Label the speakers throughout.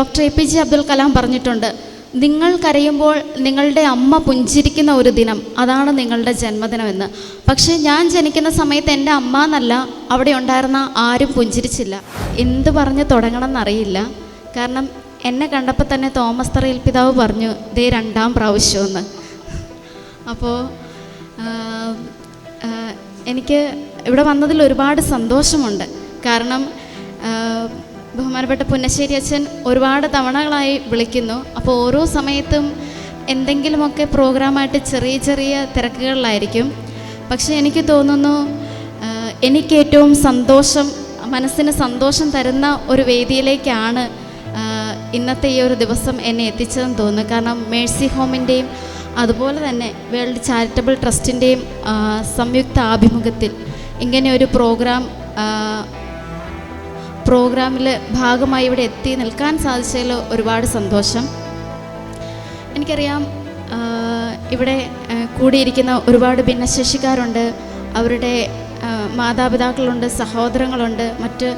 Speaker 1: Doctor A P J Abdul Kalam പറഞ്ഞിട്ടുണ്ട് നിങ്ങൾ കരയുമ്പോൾ നിങ്ങളുടെ അമ്മ പുഞ്ചിരിക്കുന്ന ഒരു ദിനം അതാണ് നിങ്ങളുടെ ജന്മദിനമെന്ന്. പക്ഷേ ഞാൻ ജനിക്കുന്ന സമയത്ത് എന്റെ അമ്മ എന്നല്ല അവിടെ ഉണ്ടായിരുന്ന ആരും പുഞ്ചിരിച്ചില്ല. എന്ത് പറഞ്ഞ് തുടങ്ങണം എന്നറിയില്ല കാരണം എന്നെ കണ്ടപ്പോൾ തന്നെ തോമസ് തറയിൽ പിതാവ് പറഞ്ഞു ദേ രണ്ടാം പ്രാവശ്യമെന്ന്. അപ്പോൾ എനിക്ക് ഇവിടെ വന്നതിൽ ഒരുപാട് സന്തോഷമുണ്ട്. കാരണം ബഹുമാനപ്പെട്ട പുന്നശ്ശേരി അച്ഛൻ ഒരുപാട് തവണകളായി വിളിക്കുന്നു. അപ്പോൾ ഓരോ സമയത്തും എന്തെങ്കിലുമൊക്കെ പ്രോഗ്രാമായിട്ട് ചെറിയ ചെറിയ തിരക്കുകളിലായിരിക്കും. പക്ഷേ എനിക്ക് തോന്നുന്നു എനിക്ക് ഏറ്റവും സന്തോഷം മനസ്സിന് സന്തോഷം തരുന്ന ഒരു വേദിയിലേക്കാണ് ഇന്നത്തെ ഈ ഒരു ദിവസം എന്നെ എത്തിച്ചതെന്ന് തോന്നുന്നു. കാരണം മേഴ്സി ഹോമിന്റെയും അതുപോലെ തന്നെ വേൾഡ് ചാരിറ്റബിൾ ട്രസ്റ്റിന്റെയും സംയുക്ത ആഭിമുഖ്യത്തിൽ ഇങ്ങനെ ഒരു പ്രോഗ്രാം പ്രോഗ്രാമിൽ ഭാഗമായി ഇവിടെ എത്തി നിൽക്കാൻ സാധിച്ചതിൽ ഒരുപാട് സന്തോഷം. എനിക്കറിയാം ഇവിടെ കൂടിയിരിക്കുന്ന ഒരുപാട് ഭിന്നശേഷിക്കാരുണ്ട്. അവരുടെ മാതാപിതാക്കളുണ്ട് സഹോദരങ്ങളുണ്ട് മറ്റ്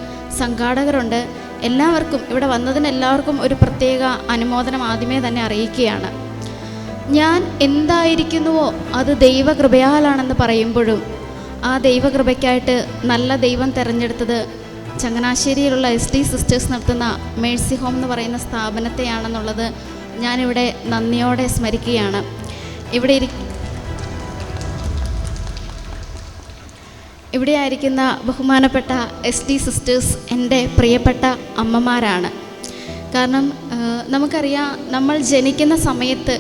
Speaker 1: സംഘാടകരുണ്ട്. എല്ലാവർക്കും ഇവിടെ വന്നതിന് എല്ലാവർക്കും ഒരു പ്രത്യേക അനുമോദനം ആദ്യമേ തന്നെ അറിയിക്കുകയാണ്. ഞാൻ എന്തായിരിക്കുന്നുവോ അത് ദൈവകൃപയാലാണെന്ന് പറയുമ്പോഴും ആ ദൈവകൃപയ്ക്കായിട്ട് നല്ല ദൈവം തിരഞ്ഞെടുത്തത് ചങ്ങനാശ്ശേരിയിലുള്ള എസ് ഡി സിസ്റ്റേഴ്സ് നടത്തുന്ന മേഴ്സി ഹോം എന്ന് പറയുന്ന സ്ഥാപനത്തെയാണെന്നുള്ളത് ഞാനിവിടെ നന്ദിയോടെ സ്മരിക്കുകയാണ്. ഇവിടെ ഇരി ഇവിടെ ആയിരിക്കുന്ന ബഹുമാനപ്പെട്ട എസ് ഡി സിസ്റ്റേഴ്സ് എന്റെ പ്രിയപ്പെട്ട അമ്മമാരാണ്. കാരണം നമുക്കറിയാം നമ്മൾ ജനിക്കുന്ന സമയത്ത്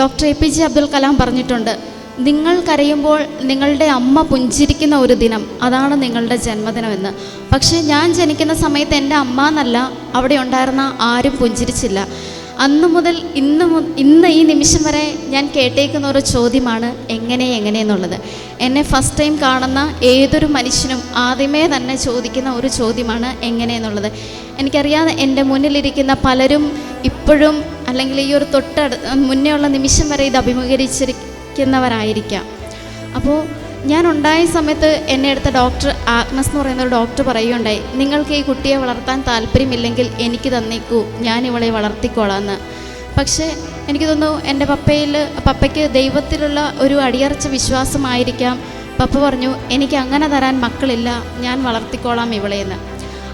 Speaker 1: doctor A P J Abdul Kalam പറഞ്ഞിട്ടുണ്ട് നിങ്ങൾ കരയുമ്പോൾ നിങ്ങളുടെ അമ്മ പുഞ്ചിരിക്കുന്ന ഒരു ദിനം അതാണ് നിങ്ങളുടെ ജന്മദിനമെന്ന്. പക്ഷേ ഞാൻ ജനിക്കുന്ന സമയത്ത് എന്റെ അമ്മ എന്നല്ല അവിടെ ഉണ്ടായിരുന്ന ആരും പുഞ്ചിരിച്ചില്ല. അന്ന് മുതൽ ഇന്ന് ഇന്ന് ഈ നിമിഷം വരെ ഞാൻ കേട്ടേക്കുന്ന ഒരു ചോദ്യമാണ് എങ്ങനെ എങ്ങനെയെന്നുള്ളത് എന്നെ ഫസ്റ്റ് ടൈം കാണുന്ന ഏതൊരു മനുഷ്യനും ആദ്യമേ തന്നെ ചോദിക്കുന്ന ഒരു ചോദ്യമാണ് എങ്ങനെയെന്നുള്ളത് എനിക്കറിയാതെ എന്റെ മുന്നിലിരിക്കുന്ന പലരും ഇപ്പോഴും അല്ലെങ്കിൽ ഈ ഒരു തൊട്ടടു മുന്നേ ഉള്ള നിമിഷം വരെ ഇത് അഭിമുഖീകരിച്ചിരിക്കുന്നവരായിരിക്കാം അപ്പോൾ ഞാൻ ഉണ്ടായ സമയത്ത് എന്നെ എടുത്ത ഡോക്ടർ ആഗ്നസ് എന്ന് പറയുന്ന ഒരു ഡോക്ടർ പറയുകയുണ്ടായി നിങ്ങൾക്ക് ഈ കുട്ടിയെ വളർത്താൻ താല്പര്യമില്ലെങ്കിൽ എനിക്ക് തന്നേക്കൂ ഞാൻ ഇവളെ വളർത്തിക്കോളാന്ന്. പക്ഷേ എനിക്ക് തോന്നുന്നു എന്റെ പപ്പയിൽ പപ്പയ്ക്ക് ദൈവത്തിലുള്ള ഒരു അടിയറച്ച വിശ്വാസമായിരിക്കാം. പപ്പ പറഞ്ഞു എനിക്ക് അങ്ങനെ തരാൻ മക്കളില്ല ഞാൻ വളർത്തിക്കോളാം ഇവളെയെന്ന്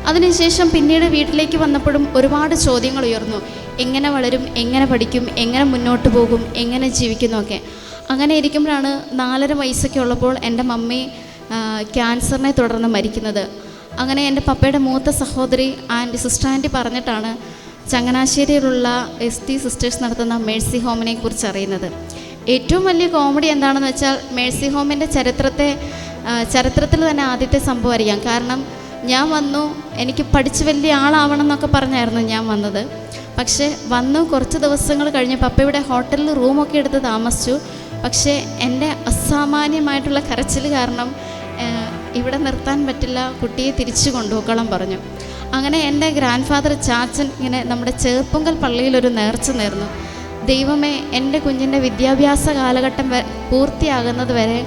Speaker 1: അതിനുശേഷം പിന്നീട് വീട്ടിലേക്ക് വന്നപ്പോഴും ഒരുപാട് ചോദ്യങ്ങൾ ഉയർന്നു. എങ്ങനെ വളരും എങ്ങനെ പഠിക്കും എങ്ങനെ മുന്നോട്ട് പോകും എങ്ങനെ ജീവിക്കുന്നൊക്കെ. അങ്ങനെ ഇരിക്കുമ്പോഴാണ് നാലര വയസ്സൊക്കെ ഉള്ളപ്പോൾ എന്റെ മമ്മി ക്യാൻസറിനെ തുടർന്ന് മരിക്കുന്നത്. അങ്ങനെ എന്റെ പപ്പയുടെ മൂത്ത സഹോദരി ആന്റി സിസ്റ്റർ ആന്റി പറഞ്ഞിട്ടാണ് ചങ്ങനാശ്ശേരിയിലുള്ള എസ് ടി സിസ്റ്റേഴ്സ് നടത്തുന്ന മേഴ്സി ഹോമിനെ കുറിച്ച് അറിയുന്നത്. ഏറ്റവും വലിയ കോമഡി എന്താണെന്ന് വെച്ചാൽ മേഴ്സി ഹോമിന്റെ ചരിത്രത്തെ ചരിത്രത്തിൽ തന്നെ ആദ്യത്തെ സംഭവം അറിയാം. കാരണം ഞാൻ വന്നു എനിക്ക് പഠിച്ച് വലിയ ആളാവണം എന്നൊക്കെ പറഞ്ഞായിരുന്നു ഞാൻ വന്നത്. പക്ഷേ വന്നു കുറച്ച് ദിവസങ്ങൾ കഴിഞ്ഞ് പപ്പയുടെ ഹോട്ടലിൽ റൂമൊക്കെ എടുത്ത് താമസിച്ചു. പക്ഷേ എന്റെ അസാമാന്യമായിട്ടുള്ള കരച്ചിൽ കാരണം ഇവിടെ നിർത്താൻ പറ്റില്ല കുട്ടിയെ തിരിച്ചു കൊണ്ടുപോക്കോളം പറഞ്ഞു. അങ്ങനെ എന്റെ ഗ്രാൻഡ് ഫാദർ ചാച്ചൻ ഇങ്ങനെ നമ്മുടെ ചേർപ്പുങ്കൽ പള്ളിയിലൊരു നേർച്ച നേർന്നു. ദൈവമേ എന്റെ കുഞ്ഞിന്റെ വിദ്യാഭ്യാസ കാലഘട്ടം പൂർത്തിയാകുന്നത് വരെ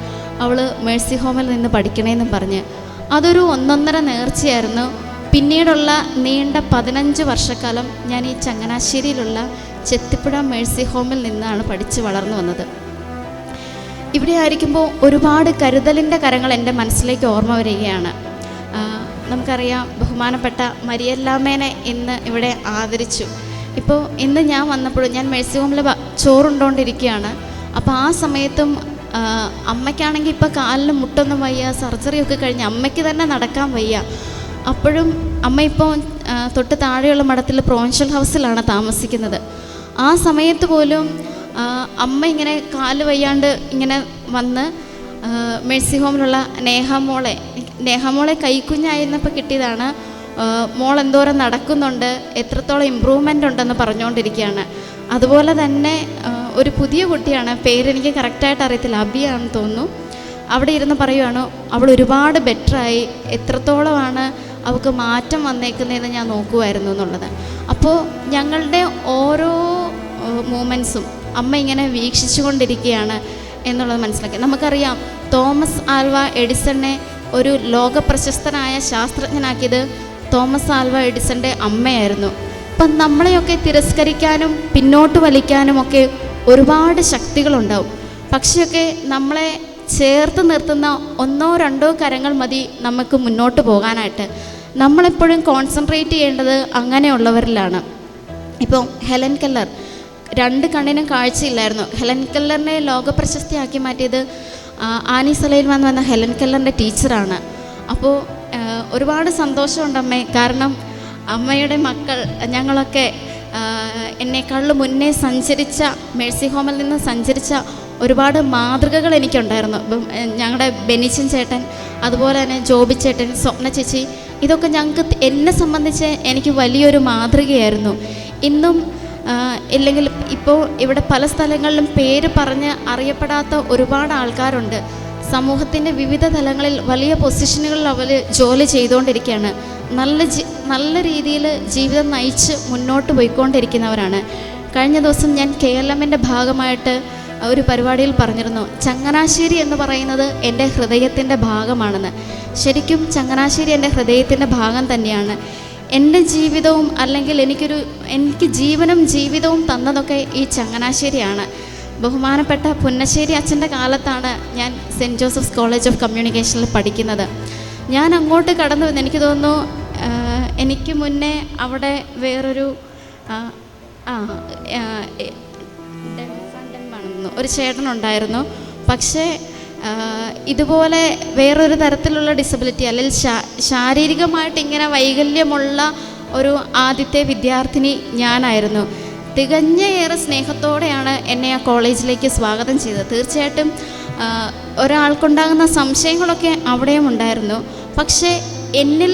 Speaker 1: അവൾ മേഴ്സി ഹോമിൽ നിന്ന് പഠിക്കണേന്നും പറഞ്ഞ്. അതൊരു ഒന്നൊന്നര നേർച്ചയായിരുന്നു. പിന്നീടുള്ള നീണ്ട പതിനഞ്ച് വർഷക്കാലം ഞാൻ ഈ ചങ്ങനാശ്ശേരിയിലുള്ള ചെത്തിപ്പുഴ മേഴ്സി ഹോമിൽ നിന്നാണ് പഠിച്ച് വളർന്നു വന്നത്. ഇവിടെ ആയിരിക്കുമ്പോൾ ഒരുപാട് കരുതലിന്റെ കരങ്ങൾ എന്റെ മനസ്സിലേക്ക് ഓർമ്മ വരികയാണ്. നമുക്കറിയാം ബഹുമാനപ്പെട്ട മരിയല്ലാമേനെ ഇന്ന് ഇവിടെ ആദരിച്ചു. ഇപ്പോൾ ഇന്ന് ഞാൻ വന്നപ്പോഴും ഞാൻ മേഴ്സി ഹോമിൽ ചോറുണ്ടോണ്ടിരിക്കുകയാണ്. അപ്പോൾ ആ സമയത്തും അമ്മയ്ക്കാണെങ്കിൽ ഇപ്പോൾ കാലിന് മുട്ടൊന്നും വയ്യ സർജറിയൊക്കെ കഴിഞ്ഞ് അമ്മയ്ക്ക് തന്നെ നടക്കാൻ വയ്യ. അപ്പോഴും അമ്മ ഇപ്പോൾ തൊട്ട് താഴെയുള്ള മഠത്തിൽ പ്രൊവിൻഷ്യൽ ഹൗസിലാണ് താമസിക്കുന്നത്. ആ സമയത്ത് പോലും അമ്മ ഇങ്ങനെ കാൽ വയ്യാണ്ട് ഇങ്ങനെ വന്ന് മേഴ്സി ഹോമിലുള്ള നേഹമോളെ നേഹമോളെ കൈക്കുഞ്ഞായിരുന്നപ്പോൾ കിട്ടിയതാണ് മോൾ എന്തോരം നടക്കുന്നുണ്ട് എത്രത്തോളം ഇമ്പ്രൂവ്മെന്റ് ഉണ്ടെന്ന് പറഞ്ഞുകൊണ്ടിരിക്കുകയാണ്. അതുപോലെ തന്നെ ഒരു പുതിയ കുട്ടിയാണ് പേരെനിക്ക് കറക്റ്റായിട്ട് അറിയത്തില്ല അബിയാണെന്ന് തോന്നുന്നു. അവിടെ ഇരുന്ന് പറയുവാണ് അവൾ ഒരുപാട് ബെറ്ററായി എത്രത്തോളമാണ് അവൾക്ക് മാറ്റം വന്നേക്കുന്നതെന്ന് ഞാൻ നോക്കുമായിരുന്നു എന്നുള്ളത്. അപ്പോൾ ഞങ്ങളുടെ ഓരോ മൂമെൻസും അമ്മ ഇങ്ങനെ വീക്ഷിച്ചു കൊണ്ടിരിക്കുകയാണ് എന്നുള്ളത് മനസ്സിലാക്കി. നമുക്കറിയാം തോമസ് ആൽവ എഡിസണെ ഒരു ലോക പ്രശസ്തനായ ശാസ്ത്രജ്ഞനാക്കിയത് തോമസ് ആൽവ എഡിസന്റെ അമ്മയായിരുന്നു. അപ്പം നമ്മളെയൊക്കെ തിരസ്കരിക്കാനും പിന്നോട്ട് വലിക്കാനും ഒക്കെ ഒരുപാട് ശക്തികളുണ്ടാവും. പക്ഷെയൊക്കെ നമ്മളെ ചേർത്ത് നിർത്തുന്ന ഒന്നോ രണ്ടോ കരങ്ങൾ മതി നമുക്ക് മുന്നോട്ട് പോകാനായിട്ട്. നമ്മളെപ്പോഴും കോൺസെൻട്രേറ്റ് ചെയ്യേണ്ടത് അങ്ങനെയുള്ളവരിലാണ്. ഇപ്പോൾ ഹെലൻ കെല്ലർ രണ്ട് കണ്ണിനും കാഴ്ചയില്ലായിരുന്നു. ഹെലൻ കെല്ലറിനെ ലോകപ്രശസ്തിയാക്കി മാറ്റിയത് ആനി സലൈൽമാൻ വന്ന ഹെലൻ കെല്ലറിന്റെ ടീച്ചറാണ്. അപ്പോൾ ഒരുപാട് സന്തോഷമുണ്ട് അമ്മേ. കാരണം അമ്മയുടെ മക്കൾ ഞങ്ങളൊക്കെ എന്നെക്കാളിൽ എന്നെക്കാളും മുന്നേ സഞ്ചരിച്ച മേഴ്സി ഹോമിൽ നിന്ന് സഞ്ചരിച്ച ഒരുപാട് മാതൃകകൾ എനിക്കുണ്ടായിരുന്നു. ഞങ്ങളുടെ ബെനിച്ചൻ ചേട്ടൻ അതുപോലെ തന്നെ ജോബി ചേട്ടൻ സ്വപ്ന ചേച്ചി ഇതൊക്കെ ഞങ്ങൾക്ക് എന്നെ സംബന്ധിച്ച് എനിക്ക് വലിയൊരു മാതൃകയായിരുന്നു. ഇന്നും ഇല്ലെങ്കിൽ ഇപ്പോൾ ഇവിടെ പല സ്ഥലങ്ങളിലും പേര് പറഞ്ഞ് അറിയപ്പെടാത്ത ഒരുപാട് ആൾക്കാരുണ്ട്. സമൂഹത്തിന്റെ വിവിധ തലങ്ങളിൽ വലിയ പൊസിഷനുകളിൽ അവർ ജോലി ചെയ്തുകൊണ്ടിരിക്കുകയാണ്. നല്ല നല്ല രീതിയിൽ ജീവിതം നയിച്ച് മുന്നോട്ട് പോയിക്കൊണ്ടിരിക്കുന്നവരാണ്. കഴിഞ്ഞ ദിവസം ഞാൻ കെ എൽ എമ്മിന്റെ ഭാഗമായിട്ട് ഒരു പരിപാടിയിൽ പറഞ്ഞിരുന്നു. ചങ്ങനാശ്ശേരി എന്ന് പറയുന്നത് എന്റെ ഹൃദയത്തിന്റെ ഭാഗമാണെന്ന്. ശരിക്കും ചങ്ങനാശ്ശേരി എന്റെ ഹൃദയത്തിന്റെ ഭാഗം തന്നെയാണ്. എന്റെ ജീവിതവും അല്ലെങ്കിൽ എനിക്കൊരു എനിക്ക് ജീവനും ജീവിതവും തന്നതൊക്കെ ഈ ചങ്ങനാശ്ശേരിയാണ്. ബഹുമാനപ്പെട്ട പുന്നശ്ശേരി അച്ഛന്റെ കാലത്താണ് ഞാൻ സെന്റ് ജോസഫ്സ് കോളേജ് ഓഫ് കമ്മ്യൂണിക്കേഷനിൽ പഠിക്കുന്നത്. ഞാൻ അങ്ങോട്ട് കടന്നു വന്ന് എനിക്ക് തോന്നുന്നു എനിക്ക് മുന്നേ അവിടെ വേറൊരു ഒരു ചേട്ടനുണ്ടായിരുന്നു. പക്ഷേ ഇതുപോലെ വേറൊരു തരത്തിലുള്ള ഡിസബിലിറ്റി അല്ലെങ്കിൽ ശാരീരികമായിട്ട് ഇങ്ങനെ വൈകല്യമുള്ള ഒരു ആദ്യത്തെ വിദ്യാർത്ഥിനി ഞാനായിരുന്നു. തികഞ്ഞ ഏറെ സ്നേഹത്തോടെയാണ് എന്നെ ആ കോളേജിലേക്ക് സ്വാഗതം ചെയ്തത്. തീർച്ചയായിട്ടും ഒരാൾക്കുണ്ടാകുന്ന സംശയങ്ങളൊക്കെ അവിടെയും ഉണ്ടായിരുന്നു. പക്ഷേ എന്നിൽ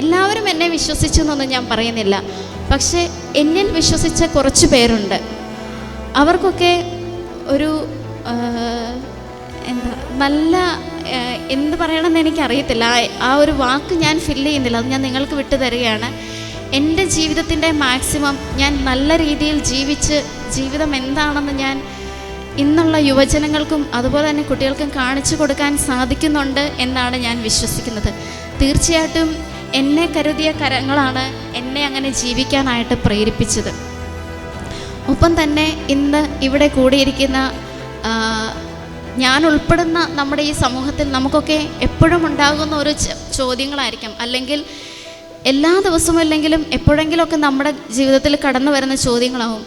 Speaker 1: എല്ലാവരും എന്നെ വിശ്വസിച്ചു എന്നൊന്നും ഞാൻ പറയുന്നില്ല. പക്ഷേ എന്നിൽ വിശ്വസിച്ച കുറച്ച് പേരുണ്ട്. അവർക്കൊക്കെ ഒരു എന്താ നല്ല എന്ത് പറയണമെന്ന് എനിക്കറിയത്തില്ല. ആ- ഒരു വാക്ക് ഞാൻ ഫില്ല് ചെയ്യുന്നില്ല. അത് ഞാൻ നിങ്ങൾക്ക് വിട്ടു തരികയാണ്. എന്റെ ജീവിതത്തിന്റെ മാക്സിമം ഞാൻ നല്ല രീതിയിൽ ജീവിച്ച് ജീവിതം എന്താണെന്ന് ഞാൻ ഇന്നുള്ള യുവജനങ്ങൾക്കും അതുപോലെ തന്നെ കുട്ടികൾക്കും കാണിച്ചു കൊടുക്കാൻ സാധിക്കുന്നുണ്ട് എന്നാണ് ഞാൻ വിശ്വസിക്കുന്നത്. തീർച്ചയായിട്ടും എന്നെ കരുതിയ കരങ്ങളാണ് എന്നെ അങ്ങനെ ജീവിക്കാനായിട്ട് പ്രേരിപ്പിച്ചത്. ഒപ്പം തന്നെ ഇന്ന് ഇവിടെ കൂടിയിരിക്കുന്ന ഞാൻ ഉൾപ്പെടുന്ന നമ്മുടെ ഈ സമൂഹത്തിൽ നമുക്കൊക്കെ എപ്പോഴും ഉണ്ടാകുന്ന ഒരു ചോദ്യങ്ങളായിരിക്കാം. അല്ലെങ്കിൽ എല്ലാ ദിവസവും അല്ലെങ്കിലും എപ്പോഴെങ്കിലുമൊക്കെ നമ്മുടെ ജീവിതത്തിൽ കടന്നു വരുന്ന ചോദ്യങ്ങളാവും.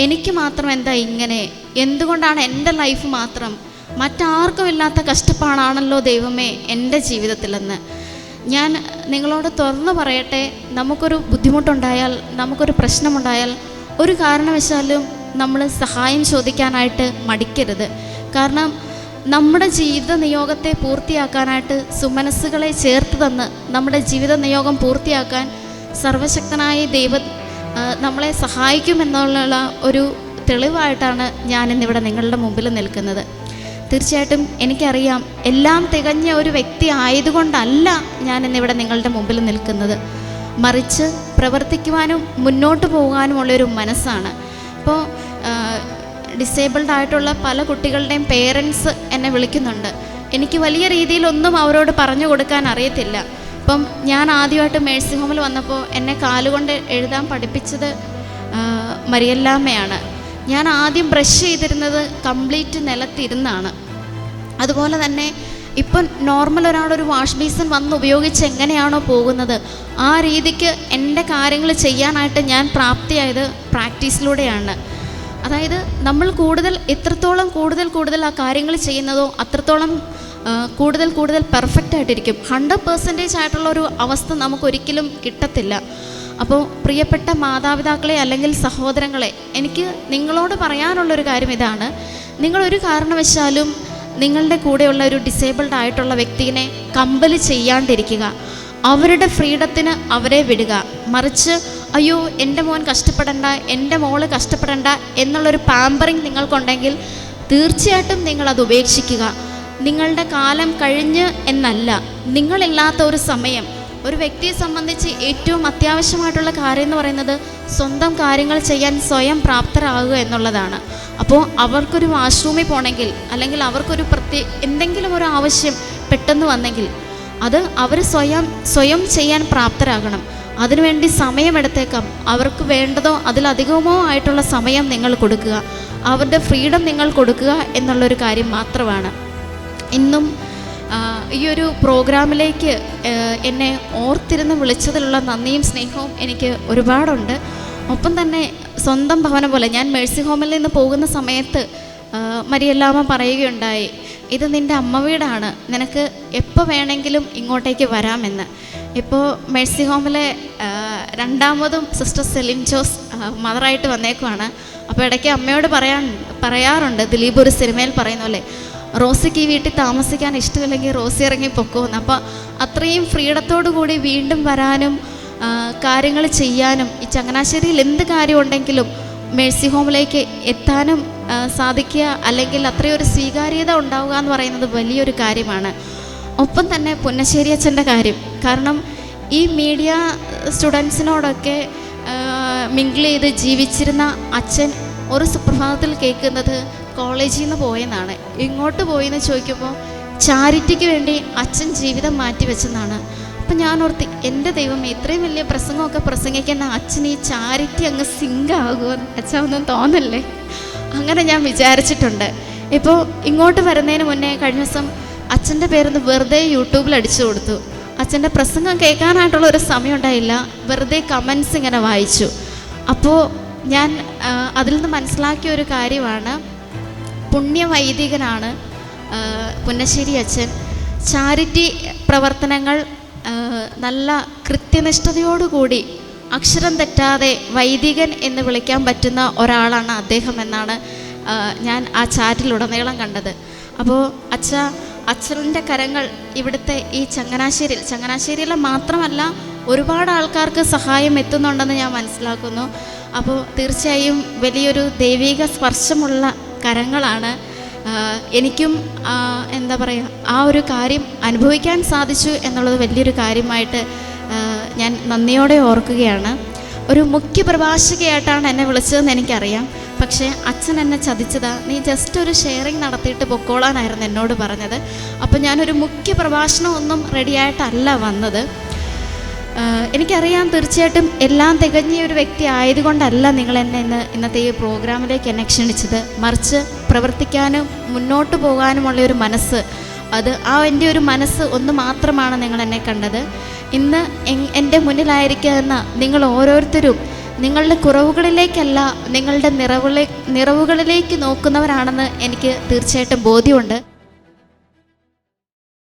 Speaker 1: എനിക്ക് മാത്രം എന്താ ഇങ്ങനെ? എന്തുകൊണ്ടാണ് എന്റെ ലൈഫ് മാത്രം? മറ്റാർക്കും ഇല്ലാത്ത കഷ്ടപ്പാടാണല്ലോ ദൈവമേ എന്റെ ജീവിതത്തിലെന്ന്. ഞാൻ നിങ്ങളോട് തുറന്നു പറയട്ടെ നമുക്കൊരു ബുദ്ധിമുട്ടുണ്ടായാൽ നമുക്കൊരു പ്രശ്നമുണ്ടായാൽ ഒരു കാരണവശാലും നമ്മൾ സഹായം ചോദിക്കാനായിട്ട് മടിക്കരുത്. കാരണം നമ്മുടെ ജീവിത നിയോഗത്തെ പൂർത്തിയാക്കാനായിട്ട് സുമനസ്സുകളെ ചേർത്ത് തന്ന് നമ്മുടെ ജീവിത നിയോഗം പൂർത്തിയാക്കാൻ സർവശക്തനായ ദൈവ നമ്മളെ സഹായിക്കുമെന്നുള്ള ഒരു തെളിവായിട്ടാണ് ഞാനിന്നിവിടെ നിങ്ങളുടെ മുമ്പിൽ നിൽക്കുന്നത്. തീർച്ചയായിട്ടും എനിക്കറിയാം എല്ലാം തികഞ്ഞ ഒരു വ്യക്തി ആയതുകൊണ്ടല്ല ഞാൻ ഇന്നിവിടെ നിങ്ങളുടെ മുമ്പിൽ നിൽക്കുന്നത്. മറിച്ച് പ്രവർത്തിക്കുവാനും മുന്നോട്ട് പോകാനുമുള്ളൊരു മനസ്സാണ്. ഇപ്പോൾ ഡിസേബിൾഡ് ആയിട്ടുള്ള പല കുട്ടികളുടെയും പേരൻസ് എന്നെ വിളിക്കുന്നുണ്ട്. എനിക്ക് വലിയ രീതിയിലൊന്നും അവരോട് പറഞ്ഞു കൊടുക്കാൻ അറിയത്തില്ല. ഇപ്പം ഞാൻ ആദ്യമായിട്ട് മേഴ്സിംഗ് ഹോമിൽ വന്നപ്പോൾ എന്നെ കാലുകൊണ്ട് എഴുതാൻ പഠിപ്പിച്ചത് മരിയല്ലാമ്മയാണ്. ഞാൻ ആദ്യം ബ്രഷ് ചെയ്തിരുന്നത് കംപ്ലീറ്റ് നിലത്തിരുന്നാണ്. അതുപോലെ തന്നെ ഇപ്പം നോർമൽ ഒരാളൊരു വാഷ് ബേസിൻ വന്ന് ഉപയോഗിച്ച് എങ്ങനെയാണോ പോകുന്നത് ആ രീതിക്ക് എന്റെ കാര്യങ്ങൾ ചെയ്യാനായിട്ട് ഞാൻ പ്രാപ്തിയായത് പ്രാക്ടീസിലൂടെയാണ് അതായത് നമ്മൾ കൂടുതൽ എത്രത്തോളം കൂടുതൽ കൂടുതൽ ആ കാര്യങ്ങൾ ചെയ്യുന്നതോ അത്രത്തോളം കൂടുതൽ കൂടുതൽ പെർഫെക്റ്റ് ആയിട്ടിരിക്കും. ഹൺഡ്രഡ് പെർസെന്റേജ് ആയിട്ടുള്ള ഒരു അവസ്ഥ നമുക്കൊരിക്കലും കിട്ടത്തില്ല. അപ്പോൾ പ്രിയപ്പെട്ട മാതാപിതാക്കളെ അല്ലെങ്കിൽ സഹോദരങ്ങളെ എനിക്ക് നിങ്ങളോട് പറയാനുള്ളൊരു കാര്യം ഇതാണ്. നിങ്ങളൊരു കാരണവശാലും നിങ്ങളുടെ കൂടെയുള്ള ഒരു ഡിസേബിൾഡ് ആയിട്ടുള്ള വ്യക്തിനെ കമ്പൽ ചെയ്യാണ്ടിരിക്കുക. അവരുടെ ഫ്രീഡത്തിന് അവരെ വിടുക. മറിച്ച് അയ്യോ എന്റെ മോൻ കഷ്ടപ്പെടണ്ട എന്റെ മോൾ കഷ്ടപ്പെടണ്ട എന്നുള്ളൊരു പാമ്പറിങ് നിങ്ങൾക്കുണ്ടെങ്കിൽ തീർച്ചയായിട്ടും നിങ്ങളത് ഉപേക്ഷിക്കുക. നിങ്ങളുടെ കാലം കഴിഞ്ഞ് എന്നല്ല നിങ്ങളില്ലാത്ത ഒരു സമയം. ഒരു വ്യക്തിയെ സംബന്ധിച്ച് ഏറ്റവും അത്യാവശ്യമായിട്ടുള്ള കാര്യം എന്ന് പറയുന്നത് സ്വന്തം കാര്യങ്ങൾ ചെയ്യാൻ സ്വയം പ്രാപ്തരാകുക എന്നുള്ളതാണ്. അപ്പോൾ അവർക്കൊരു വാഷ്റൂമിൽ പോകണമെങ്കിൽ അല്ലെങ്കിൽ അവർക്കൊരു പ്രത്യേക എന്തെങ്കിലും ഒരു ആവശ്യം പെട്ടെന്ന് വന്നെങ്കിൽ അത് അവർ സ്വയം സ്വയം ചെയ്യാൻ പ്രാപ്തരാകണം. അതിനുവേണ്ടി സമയമെടുത്തേക്കാം. അവർക്ക് വേണ്ടതോ അതിലധികമോ ആയിട്ടുള്ള സമയം നിങ്ങൾ കൊടുക്കുക. അവരുടെ ഫ്രീഡം നിങ്ങൾ കൊടുക്കുക എന്നുള്ളൊരു കാര്യം മാത്രമാണ്. ഇന്നും ഈ ഒരു പ്രോഗ്രാമിലേക്ക് എന്നെ ഓർത്തിരുന്ന് വിളിച്ചതിലുള്ള നന്ദിയും സ്നേഹവും എനിക്ക് ഒരുപാടുണ്ട്. ഒപ്പം തന്നെ സ്വന്തം ഭവനം പോലെ ഞാൻ മേഴ്സി ഹോമിൽ നിന്ന് പോകുന്ന സമയത്ത് മരിയല്ലാമ പറയുകയുണ്ടായി ഇത് നിന്റെ അമ്മ വീടാണ്. നിനക്ക് എപ്പോൾ വേണമെങ്കിലും ഇങ്ങോട്ടേക്ക് വരാമെന്ന്. ഇപ്പോൾ മേഴ്സി ഹോമിലെ രണ്ടാമതും സിസ്റ്റർ സെലിം ജോസ് മദറായിട്ട് വന്നേക്കുവാണ്. അപ്പോൾ ഇടയ്ക്ക് അമ്മയോട് പറയാൻ പറയാറുണ്ട് ദിലീപ് ഒരു സിനിമയിൽ പറയുന്ന പോലെ റോസിക്ക് ഈ വീട്ടിൽ താമസിക്കാൻ ഇഷ്ടമില്ലെങ്കിൽ റോസി ഇറങ്ങി പൊക്കോന്ന് അപ്പോൾ അത്രയും ഫ്രീഡത്തോടു കൂടി വീണ്ടും വരാനും കാര്യങ്ങൾ ചെയ്യാനും ഈ ചങ്ങനാശ്ശേരിയിൽ എന്ത് കാര്യം ഉണ്ടെങ്കിലും മേഴ്സി ഹോമിലേക്ക് എത്താനും സാധിക്കുക അല്ലെങ്കിൽ അത്രയൊരു സ്വീകാര്യത ഉണ്ടാവുക എന്ന് പറയുന്നത് വലിയൊരു കാര്യമാണ്. ഒപ്പം തന്നെ പുന്നശ്ശേരി അച്ഛന്റെ കാര്യം. കാരണം ഈ മീഡിയ സ്റ്റുഡൻസിനോടൊക്കെ മിങ്കിൾ ചെയ്ത് ജീവിച്ചിരുന്ന അച്ഛൻ ഒരു സുപ്രഭാതത്തിൽ കേൾക്കുന്നത് കോളേജിൽ നിന്ന് പോയെന്നാണ്. ഇങ്ങോട്ട് പോയെന്ന് ചോദിക്കുമ്പോൾ ചാരിറ്റിക്ക് വേണ്ടി അച്ഛൻ ജീവിതം മാറ്റിവെച്ചെന്നാണ് അപ്പം ഞാൻ ഓർത്തി എന്റെ ദൈവം ഇത്രയും വലിയ പ്രസംഗമൊക്കെ പ്രസംഗിക്കുന്ന അച്ഛൻ ഈ ചാരിറ്റി അങ്ങ് ആകുമെന്ന് അച്ഛൻ ഒന്നും തോന്നല്ലേ? അങ്ങനെ ഞാൻ വിചാരിച്ചിട്ടുണ്ട്. ഇപ്പോൾ ഇങ്ങോട്ട് വരുന്നതിന് മുന്നേ കഴിഞ്ഞ ദിവസം അച്ഛന്റെ പേരൊന്ന് വെറുതെ യൂട്യൂബിൽ അടിച്ചു കൊടുത്തു. അച്ഛന്റെ പ്രസംഗം കേൾക്കാനായിട്ടുള്ള ഒരു സമയം ഉണ്ടായില്ല. വെറുതെ കമൻസ് ഇങ്ങനെ വായിച്ചു. അപ്പോൾ ഞാൻ അതിൽ നിന്ന് മനസ്സിലാക്കിയ ഒരു കാര്യമാണ്. പുണ്യവൈദികനാണ് പുന്നശ്ശേരി അച്ഛൻ. ചാരിറ്റി പ്രവർത്തനങ്ങൾ നല്ല കൃത്യനിഷ്ഠതയോടുകൂടി അക്ഷരം തെറ്റാതെ വൈദികൻ എന്ന് വിളിക്കാൻ പറ്റുന്ന ഒരാളാണ് അദ്ദേഹം എന്നാണ് ഞാൻ ആ ചാറ്റിലുടനീളം കണ്ടത്. അപ്പോൾ അച്ഛ അച്ഛന്റെ കരങ്ങൾ ഇവിടുത്തെ ഈ ചങ്ങനാശ്ശേരിയിൽ. ചങ്ങനാശ്ശേരിയിലെ മാത്രമല്ല ഒരുപാട് ആൾക്കാർക്ക് സഹായം എത്തുന്നുണ്ടെന്ന് ഞാൻ മനസ്സിലാക്കുന്നു. അപ്പോൾ തീർച്ചയായും വലിയൊരു ദൈവിക സ്പർശമുള്ള കരങ്ങളാണ്. എനിക്കും എന്താ പറയുക ആ ഒരു കാര്യം അനുഭവിക്കാൻ സാധിച്ചു എന്നുള്ളത് വലിയൊരു കാര്യമായിട്ട് ഞാൻ നന്ദിയോടെ ഓർക്കുകയാണ്. ഒരു മുഖ്യ പ്രഭാഷകയായിട്ടാണ് എന്നെ വിളിച്ചതെന്ന് എനിക്കറിയാം. പക്ഷേ അച്ഛൻ എന്നെ ചതിച്ചതാ നീ ജസ്റ്റ് ഒരു ഷെയറിങ് നടത്തിയിട്ട് പൊക്കോളാനായിരുന്നു എന്നോട് പറഞ്ഞത്. അപ്പോൾ ഞാനൊരു മുഖ്യ പ്രഭാഷണമൊന്നും റെഡിയായിട്ടല്ല വന്നത്. എനിക്കറിയാം തീർച്ചയായിട്ടും എല്ലാം തികഞ്ഞ ഒരു വ്യക്തി ആയതുകൊണ്ടല്ല നിങ്ങൾ എന്നെ ഇന്ന് ഇന്നത്തെ ഈ പ്രോഗ്രാമിലേക്ക് എന്നെ ക്ഷണിച്ചത്. മറിച്ച് പ്രവർത്തിക്കാനും മുന്നോട്ട് പോകാനുമുള്ള ഒരു മനസ്സ് അത് ആ എന്റെ ഒരു മനസ്സ് ഒന്ന് മാത്രമാണ് നിങ്ങൾ എന്നെ കണ്ടത്. ഇന്ന് എന്റെ മുന്നിലായിരിക്കുന്ന നിങ്ങൾ ഓരോരുത്തരും നിങ്ങളുടെ കുറവുകളിലേക്കല്ല നിങ്ങളുടെ നിറവുകളെ നിറവുകളിലേക്ക് നോക്കുന്നവരാണെന്ന് എനിക്ക് തീർച്ചയായിട്ടും ബോധ്യമുണ്ട്.